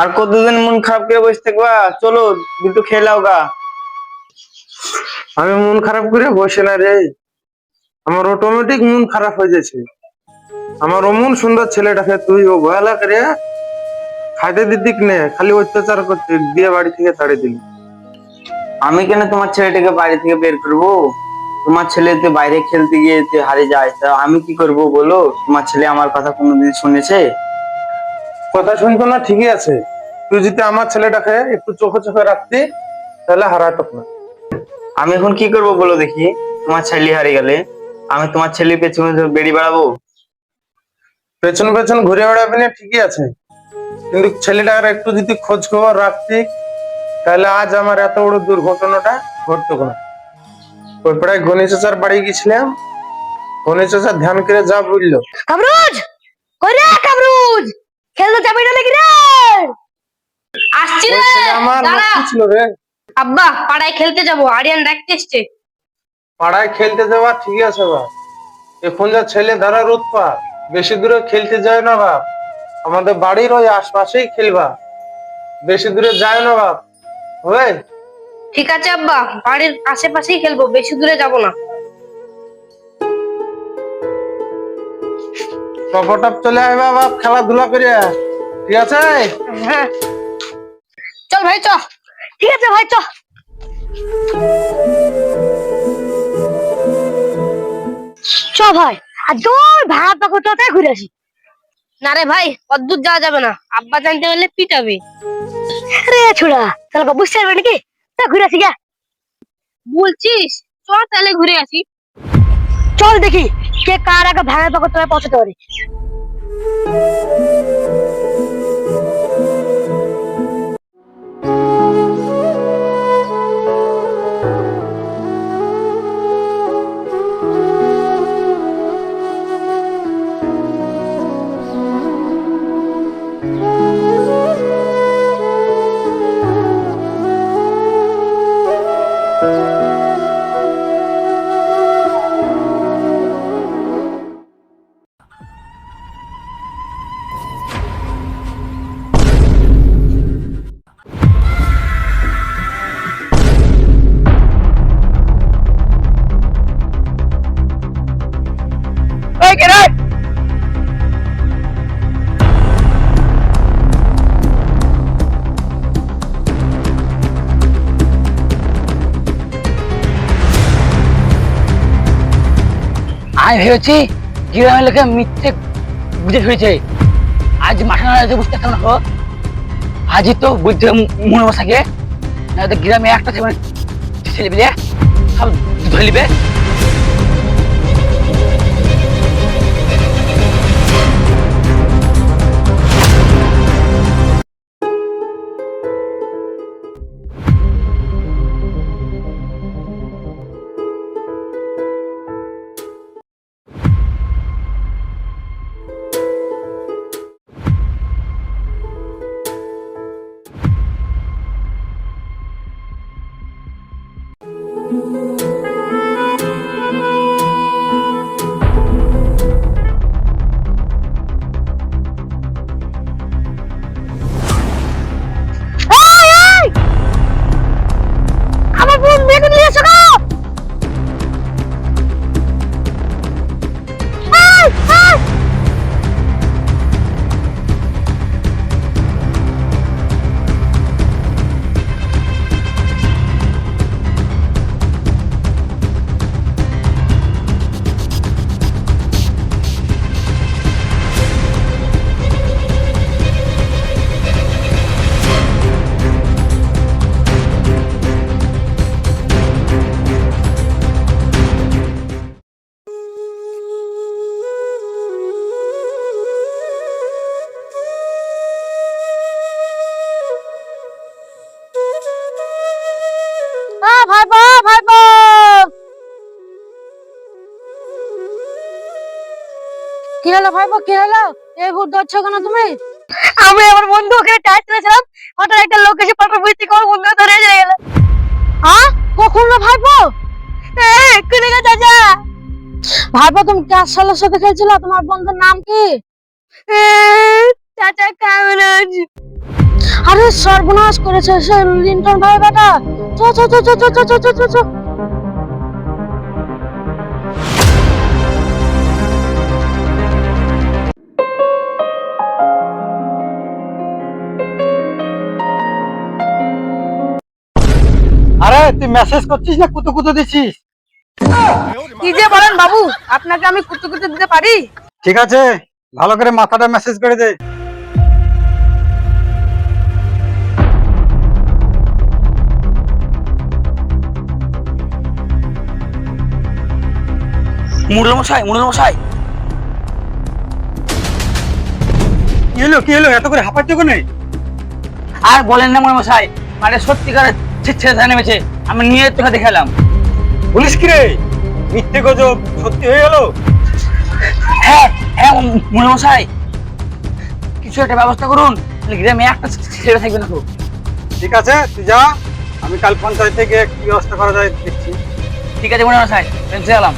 আর কতদিন মন খারাপ করে বসে থাকবা? চলো দুটো খেলাও গা। আমি মন খারাপ করে বসে না রে। আমার অটোমেটিক মন খারাপ হয়ে যাচ্ছে। আমার অমন সুন্দর ছেলেটাকে তুই ভয়ালা করে খাইতে দিদিক নে, খালি অত্যাচার করতে দিয়ে বাড়ি থেকে তাড়িয়ে দিলি। আমি কেন তোমার ছেলেটাকে বাইরে থেকে বের করব? তোমার ছেলে তো বাইরে খেলতে গিয়ে হারে যায়, তা আমি কি করব বলো? তোমার ছেলে আমার কথা কোনোদিন শুনেছে? কথা শুনতো না ঠিকই আছে। তুই যদি আমার ছেলেটাকে একটু চোখে চোখে রাখতি তাহলে হারাতো না। আমি এখন কি করব বলো দেখি? তোমার ছেলে হারিয়ে গেলে। আমি তোমার ছেলে পেছনে বেরিয়ে বেড়াবো? পেছন পেছন ঘুরে বেড়াবি না ঠিকই আছে। কিন্তু ছেলেটার একটু যদি খোঁজ খবর রাখতি তাহলে আজ আমার এত বড় দুর্ঘটনাটা ঘটতো না ওই প্রায় গণেশ চাচার বাড়ি গেছিলাম। গণেশ চাচা ধ্যান করে যা বলল। কামরুজ! কই রে কামরুজ? খেলতে যাবি না নাকি রে? আসছি রে দাঁড়া। কি ছিল রে। আব্বা পাড়ায় খেলতে যাব আরিয়ান ডাকতে এসছে। পাড়ায় খেলতে যাওয়া ঠিক আছে বাপ এখন যা ছেলে ধারার উৎপাত বেশি দূরে খেলতে যায় না বাপ। আমাদের বাড়ির ওই আশপাশেই খেলবা। বেশি দূরে যায় না বাপ। হবে ঠিক আছে আব্বা বাড়ির আশেপাশেই খেলব বেশি দূরে যাব না। টপটপ চলে আসবা বাপ খেলাধুলা করিয়া। ঠিক আছে? হ্যাঁ। চল ভাই চ। ঠিক আছে ভাই চ। চ ভাই আর দূর ভাড়া পাকড়তে ঘুরে আসি। না রে ভাই অদ্ভুত যাওয়া যাবে না। আব্বা জানতে পারলে পিটাবে। রে ছোড়া তাহলে বুঝতে পারবে নাকি? তা ঘুরে আসি গা বলছিস চল তাহলে ঘুরে আসি। চল দেখি। কে কার আগে ভাড়া পাকড়তে পৌঁছাতে পারে? আমি ভেবেছি গ্রামের লোকে মিথ্যে বুঝে ফেলেছে। আজ মাঠানা না বুঝতে কেমন না আজই তো বুঝতে মনে বসাকে। না গ্রামে একটা ছেলে ছেলে পেলে সব ধরে নিবে। কি হলো ভাইপো কি হলো? এই ভূত ধরছো কেন তুমি? আমি আমার বন্ধু ওখানে টাচ করেছিলাম হঠাৎ একটা লোক এসে পাটা বুঝতে কর বন্ধু ধরে চলে গেল হ্যাঁ কখন না ভাইপো? এক্ষুনি গো চাচা ভাইপো তুমি কার সালের সাথে খেলছিল? তোমার বন্ধুর নাম কি? চাচা আছে আরে সর্বনাশ করেছে সে লিন্টন ভাই বেটা। চ চ চ চ চ চ চ চ। চ তুই মেসেজ করছিস না কুতু কুতু দিছিস? কি যে বলেন বাবু আপনাকে আমি কুতু কুতু দিতে পারি? ঠিক আছে ভালো করে মাথাটা মেসেজ করে দে। মুরল মশাই মুরল মশাই কি হলো কি হলো এত করে হাঁপাচ্ছে কোনে? আর বলেন না মুরল মশাই মানে সত্যিকারের ছেড়ে নেমেছে আমি নিয়ে তোকে দেখালাম। পুলিশ কি রে? মিথ্যে গজব সত্যি হয়ে গেল? হ্যাঁ হ্যাঁ মনে মশাই কিছু একটা ব্যবস্থা করুন গ্রামে একটা ছেড়ে থাকবে না তো। ঠিক আছে তুই যা আমি কাল পঞ্চায়েত থেকে কি ব্যবস্থা করা যায় দেখছি। ঠিক আছে মনে মশাই গেলাম